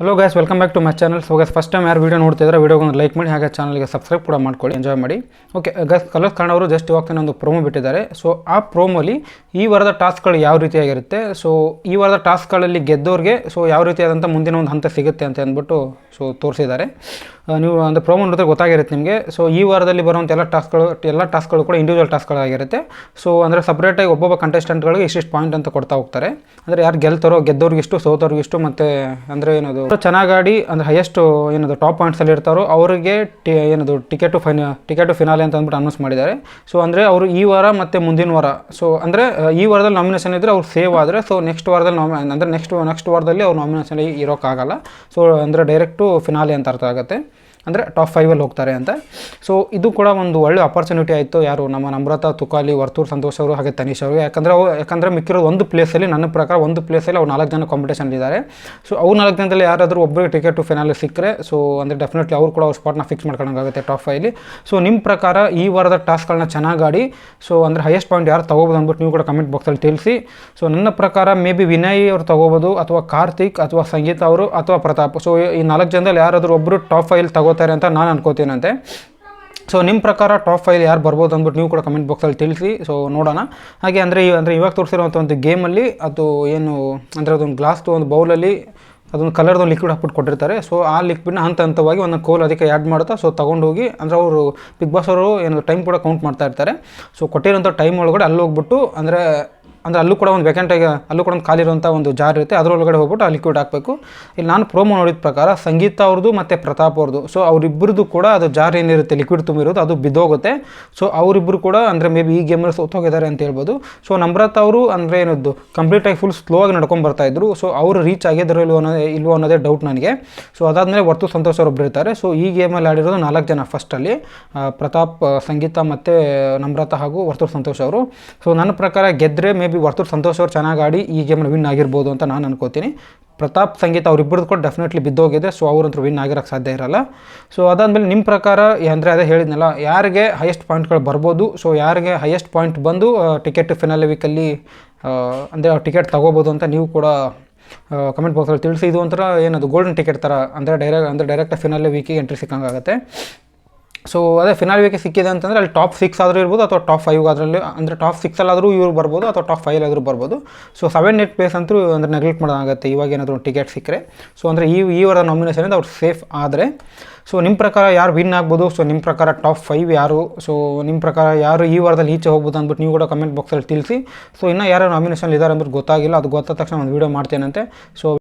Hello guys welcome back to my channel so guys first time ಯಾರು video ನೋಡ್ತಿದ್ರೆ ವೀಡಿಯೋಗೆ ಒಂದು ಲೈಕ್ ಮಾಡಿ, ಹಾಗೆ ಚಾನಲ್ಗೆ ಸಬ್ಸ್ಕ್ರೈಬ್ ಕೂಡ ಮಾಡ್ಕೊಳ್ಳಿ. ಎಂಜಾಯ್ ಮಾಡಿ. ಓಕೆ ಗೈಸ್ ಕಲರ್ಸ್ ಅವರು ಜಸ್ಟ್ ಇವಾಗ ಒಂದು ಪ್ರೋಮೋ ಬಿಟ್ಟಿದ್ದಾರೆ. ಸೊ ಆ ಪ್ರೋಮೋಲಿ ಈ ವಾರದ ಟಾಸ್ಕ್ಗಳು ಯಾವ ರೀತಿಯಾಗಿರುತ್ತೆ? ಸೊ ಈ ವಾರದ ಟಾಸ್ಕ್ಗಳಲ್ಲಿ ಗೆದ್ದವ್ರಿಗೆ ಸೊ ಯಾವ ರೀತಿಯಾದಂಥ ಮುಂದಿನ ಒಂದು ಹಂತ ಸಿಗುತ್ತೆ ಅಂತ ಅಂದ್ಬಿಟ್ಟು ಸೊ ತೋರಿಸಿದ್ದಾರೆ. ನೀವು ಅಂದರೆ ಪ್ರೋಮೋ ನೋಡಿದ್ರೆ ಗೊತ್ತಾಗಿರುತ್ತೆ ನಿಮಗೆ. ಸೊ ಈ ವಾರದಲ್ಲಿ ಬರುವಂಥ ಎಲ್ಲ ಟಾಸ್ಕ್ಗಳು ಎಲ್ಲ ಟಾಸ್ಕ್ಗಳು ಕೂಡ ಇಂಡಿವಿಜುವಲ್ ಟಾಸ್ಕ್ಗಳಾಗಿರುತ್ತೆ ಸೊ ಅಂದರೆ ಸಪ್ರೇಟಾಗಿ ಒಬ್ಬೊಬ್ಬ ಕಂಟೆಸ್ಟೆಂಟ್ಗಳಿಗೆ ಇಷ್ಟಿಷ್ಟು ಪಾಯಿಂಟ್ ಅಂತ ಕೊಡ್ತಾ ಹೋಗ್ತಾರೆ. ಅಂದರೆ ಯಾರು ಗೆಲ್ತಾರೋ ಗೆದ್ದವ್ರಿಗಿಷ್ಟು ಸೋತವ್ರಿಗಿಷ್ಟು ಮತ್ತು ಅಂದರೆ ಏನದು ಚೆನ್ನಾಗಿ ಆಡಿ, ಅಂದರೆ ಹೈಯೆಸ್ಟ್ ಏನದು ಟಾಪ್ ಪಾಯಿಂಟ್ಸಲ್ಲಿ ಇರ್ತಾರೋ, ಅವರಿಗೆ ಟಿ, ಏನದು ಟಿಕೆಟು ಫೈನ ಟಿಕೆಟು ಫಿನಾಲೆ ಅಂತ ಅಂದ್ಬಿಟ್ಟು ಅನೌನ್ಸ್ ಮಾಡಿದ್ದಾರೆ. ಸೊ ಅಂದರೆ ಅವರು ಈ ವಾರ ಮತ್ತು ಮುಂದಿನ ವಾರ. ಸೊ ಅಂದರೆ ಈ ವಾರದಲ್ಲಿ ನಾಮಿನೇಷನ್ ಇದ್ದರೆ ಅವ್ರು ಸೇವ್ ಆದರೆ ಸೊ ನೆಕ್ಸ್ಟ್ ವಾರದಲ್ಲಿ ನಾಮಿ ಅಂದರೆ ನೆಕ್ಸ್ಟ್ ನೆಕ್ಸ್ಟ್ ವಾರದಲ್ಲಿ ಅವ್ರು ನಾಮಿನೇಷನ್ ಇರೋಕ್ಕಾಗಲ್ಲ. ಸೊ ಅಂದರೆ ಡೈರೆಕ್ಟು ಫಿನಾಲೆ ಅಂತ ಅರ್ಥ ಆಗುತ್ತೆ. ಅಂದರೆ ಟಾಪ್ ಫೈವಲ್ಲಿ ಹೋಗ್ತಾರೆ ಅಂತ. ಸೊ ಇದು ಕೂಡ ಒಂದು ಒಳ್ಳೆ ಅಪರ್ಚುನಿಟಿ ಆಯಿತು. ಯಾರು ನಮ್ಮ ನಮ್ರತ, ತುಕಾಲಿ, ವರ್ತೂರ್, ಸಂತೋಷ್ ಅವರು ಹಾಗೆ ತನೀಶ್ ಅವರು. ಯಾಕಂದರೆ ಅವು ಯಾಕಂದರೆ ಮಿಕ್ಕಿರೋ ಒಂದು ಪ್ಲೇಸಲ್ಲಿ ನನ್ನ ಪ್ರಕಾರ ಒಂದು ಪ್ಲೇಸಲ್ಲಿ ಅವ್ರು ನಾಲ್ಕು ಜನ ಕಾಂಪಿಟೇಷನ್ ಇದ್ದಾರೆ. ಸೊ ಅವ್ರು ನಾಲ್ಕು ಜನದಲ್ಲಿ ಯಾರಾದರೂ ಒಬ್ಬರಿಗೆ ಟಿಕೆಟು ಫೈನಲ್ ಸಿಕ್ಕರೆ ಸೊ ಅಂದರೆ ಡೆಫಿನೆಟ್ಲಿ ಅವ್ರು ಕೂಡ ಅವ್ರ ಸ್ಪಾಟ್ನ ಫಿಕ್ಸ್ ಮಾಡ್ಕೊಂಡಾಗುತ್ತೆ ಟಾಪ್ ಫೈಲಿ ಸೊ ನಿಮ್ಮ ಪ್ರಕಾರ ಈ ವಾರದ ಟಾಸ್ಕ್ಗಳನ್ನ ಚೆನ್ನಾಗಿ ಆಡಿ ಸೊ ಅಂದರೆ ಹೈಯೆಸ್ಟ್ ಪಾಯಿಂಟ್ ಯಾರು ತೊಗೋಬೋದು ಅಂದ್ಬಿಟ್ಟು ನೀವು ಕೂಡ ಕಮೆಂಟ್ ಬಾಕ್ಸಲ್ಲಿ ತಿಳಿಸಿ. ಸೊ ನನ್ನ ಪ್ರಕಾರ ಮೇ ಬಿ ವಿನಯ್ ಅವ್ರು ತೊಗೋಬೋದು, ಅಥವಾ ಕಾರ್ತಿಕ್, ಅಥವಾ ಸಂಗೀತ ಅವರು, ಅಥವಾ ಪ್ರತಾಪ್. ಸೊ ಈ ನಾಲ್ಕು ಜನದಲ್ಲಿ ಯಾರಾದರೂ ಒಬ್ಬರು ಟಾಪ್ ಫೈಲ್ ತಗೋತಾರೆ ಅಂತ ನಾನು ಅನ್ಕೋತೀನಂತೆ. ಸೊ ನಿಮ್ಮ ಪ್ರಕಾರ ಟಾಪ್ ಫೈವ್ ಯಾರು ಬರ್ಬೋದು ಅಂದ್ಬಿಟ್ಟು ನೀವು ಕೂಡ ಕಮೆಂಟ್ ಬಾಕ್ಸಲ್ಲಿ ತಿಳಿಸಿ. ಸೊ ನೋಡೋಣ. ಹಾಗೆ ಅಂದರೆ ಅಂದರೆ ಇವಾಗ ತೋರಿಸಿರುವಂಥ ಒಂದು ಗೇಮಲ್ಲಿ ಅದು ಏನು ಅಂದರೆ ಅದೊಂದು ಗ್ಲಾಸ್ದು ಒಂದು ಬೌಲಲ್ಲಿ ಅದೊಂದು ಕಲರ್ದು ಲಿಕ್ವಿಡ್ ಹಾಕ್ಬಿಟ್ಟು ಕೊಟ್ಟಿರ್ತಾರೆ. ಸೊ ಆ ಲಿಕ್ವಿಡ್ನ ಹಂತ ಹಂತವಾಗಿ ಒಂದು ಕೋಲ್ ಅದಕ್ಕೆ ಆ್ಯಡ್ ಮಾಡ್ತಾ ಸೊ ತೊಗೊಂಡೋಗಿ ಅಂದರೆ ಅವರು ಬಿಗ್ ಬಾಸ್ ಅವರು ಏನು ಟೈಮ್ ಕೂಡ ಕೌಂಟ್ ಮಾಡ್ತಾ ಇರ್ತಾರೆ. ಸೊ ಕೊಟ್ಟಿರೋಂಥ ಟೈಮ್ ಒಳಗಡೆ ಅಲ್ಲಿ ಹೋಗ್ಬಿಟ್ಟು ಅಂದರೆ ಅಂದರೆ ಅಲ್ಲೂ ಕೂಡ ಒಂದು ವೆಕೆಂಟಾಗಿ ಅಲ್ಲೂ ಕೂಡ ಒಂದು ಖಾಲಿ ಇರುವಂಥ ಒಂದು ಜಾರ್ ಇರುತ್ತೆ. ಅದರೊಳಗಡೆ ಹೋಗ್ಬಿಟ್ಟು ಆ ಲಿಕ್ವಿಡ್ ಹಾಕಬೇಕು. ಇಲ್ಲಿ ನಾನು ಪ್ರೋಮೋ ನೋಡಿದ ಪ್ರಕಾರ ಸಂಗೀತ ಅವ್ರದ್ದು ಮತ್ತು ಪ್ರತಾಪ್ ಅವ್ರದ್ದು. ಸೊ ಅವರಿಬ್ಬರದ್ದು ಕೂಡ ಅದು ಜಾರ್ ಏನಿರುತ್ತೆ ಲಿಕ್ವಿಡ್ ತುಂಬಿರೋದು, ಅದು ಬಿದ್ದೋಗುತ್ತೆ. ಸೊ ಅವರಿಬ್ಬರು ಕೂಡ ಅಂದರೆ ಮೇ ಬಿ ಈ ಗೇಮಲ್ಲಿ ಸೋತೋಗಿದ್ದಾರೆ ಅಂತ ಹೇಳ್ಬೋದು. ಸೊ ನಮ್ರತ್ ಅವರು ಅಂದರೆ ಏನದ್ದು ಕಂಪ್ಲೀಟಾಗಿ ಫುಲ್ ಸ್ಲೋ ಆಗಿ ನಡ್ಕೊಂಡು ಬರ್ತಾ ಇದ್ರು. ಸೊ ಅವರು ರೀಚ್ ಆಗಿದ್ದರೂ ಇಲ್ವೋ ಅನ್ನೋದೇ ಇಲ್ವೋ ಅನ್ನೋದೇ ಡೌಟ್ ನನಗೆ. ಸೊ ಅದಾದಮೇಲೆ ವರ್ತು ಸಂತೋಷ್ ಅವರು ಇರ್ತಾರೆ ಸೊ ಈ ಗೇಮಲ್ಲಿ ಆಡಿರೋದು ನಾಲ್ಕು ಜನ ಫಸ್ಟಲ್ಲಿ ಪ್ರತಾಪ್ ಸಂಗೀತ ಮತ್ತು ನಮ್ರತ ಹಾಗೂ ವರ್ತೂರ್ ಸಂತೋಷ್ ಅವರು. ಸೊ ನನ್ನ ಪ್ರಕಾರ ಗೆದ್ದರೆ ಮೇ ಬಿ ವರ್ತೂರ್ ಸಂತೋಷ್ ಅವ್ರು ಚೆನ್ನಾಗಿ ಆಡಿ ಈ ಗೇಮ್ನ ವಿನ್ ಆಗಿರ್ಬೋದು ಅಂತ ನಾನು ಅನ್ಕೋತೀನಿ. ಪ್ರತಾಪ್ ಸಂಗೀತ ಅವರಿಬ್ಬರದ್ದು ಕೂಡ ಡೆಫಿನೆಟ್ಲಿ ಬಿದ್ದೋಗಿದೆ ಸೊ ಅವ್ರಂತೂ ವಿನ್ ಆಗಿರೋಕ್ಕೆ ಸಾಧ್ಯ ಇರಲ್ಲ. ಸೊ ಅದಾದಮೇಲೆ ನಿಮ್ಮ ಪ್ರಕಾರ ಅಂದರೆ ಅದೇ ಹೇಳಿದ್ನಲ್ಲ, ಯಾರಿಗೆ ಹೈಯೆಸ್ಟ್ ಪಾಯಿಂಟ್ಗಳು ಬರ್ಬೋದು? ಸೊ ಯಾರಿಗೆ ಹೈಯೆಸ್ಟ್ ಪಾಯಿಂಟ್ ಬಂದು ಟಿಕೆಟ್ ಫಿನಲ್ ವೀಕಲ್ಲಿ ಅಂದರೆ ಟಿಕೆಟ್ ತೊಗೋಬೋದು ಅಂತ ನೀವು ಕೂಡ ಕಮೆಂಟ್ ಬಾಕ್ಸಲ್ಲಿ ತಿಳಿಸಿ, ಇದು ಒಂಥರ ಏನದು ಗೋಲ್ಡನ್ ಟಿಕೆಟ್ ಥರ ಅಂದರೆ ಡೈರೆಕ್ಟ್ ಅಂದರೆ ಡೈರೆಕ್ಟ್ ಫಿನಾಲೆ ವೀಕಿಗೆ ಎಂಟ್ರಿ ಸಿಕ್ಕಂಗಾಗುತ್ತೆ. ಸೊ ಅದೇ ಫಿನಾಲ್ ವೀಕಿಗೆ ಸಿಕ್ಕಿದೆ ಅಂತಂದರೆ ಅಲ್ಲಿ ಟಾಪ್ ಸಿಕ್ಸ್ ಆದರೂ ಇರ್ಬೋದು ಅಥವಾ ಟಾಪ್ ಫೈವ್ ಅದರಲ್ಲಿ ಅಂದರೆ ಟಾಪ್ ಸಿಕ್ಸಲ್ಲಾದರೂ ಇವರು ಬರ್ಬೋದು ಅಥವಾ ಟಾಪ್ ಫೈವ್ ಆದರೂ ಬರ್ಬೋದು. ಸೊ ಸೆವೆನ್ ಏಟ್ ಪ್ಲೇಸ್ ಅಂತೂ ಅಂದರೆ ನೆಗ್ಲೆಕ್ಟ್ ಮಾಡೋದಾಗುತ್ತೆ. ಇವಾಗ ಏನಾದರೂ ಟಿಕೆಟ್ ಸಿಕ್ಕರೆ. ಸೊ ಅಂದರೆ ಈ ಈ ವರದ ನಾಮಿನೇಷನಿಂದ ಅವ್ರು ಸೇಫ್ ಆದರೆ. ಸೊ ನಿಮ್ಮ ಪ್ರಕಾರ ಯಾರು ವಿನ್ ಆಗ್ಬೋದು? ಸೊ ನಿಮ್ಮ ಪ್ರಕಾರ ಟಾಪ್ ಫೈವ್ ಯಾರು? ಸೊ ನಿಮ್ಮ ಪ್ರಕಾರ ಯಾರು ಈ ವಾರದಲ್ಲಿ ಈಚೆ ಹೋಗ್ಬೋದು ಅಂದ್ಬಿಟ್ಟು ನೀವು ಕೂಡ ಕಮೆಂಟ್ ಬಾಕ್ಸಲ್ಲಿ ತಿಳಿಸಿ. ಸೊ ಇನ್ನೂ ಯಾರು ನಾಮಿನೇಷನ್ ಇದ್ದಾರೆ ಅಂದ್ಬಿಟ್ಟು ಗೊತ್ತಾಗಿಲ್ಲ. ಅದು ಗೊತ್ತಾದ ತಕ್ಷಣ ಒಂದು ವೀಡಿಯೋ ಮಾಡ್ತೇನಂತೆ. ಸೊ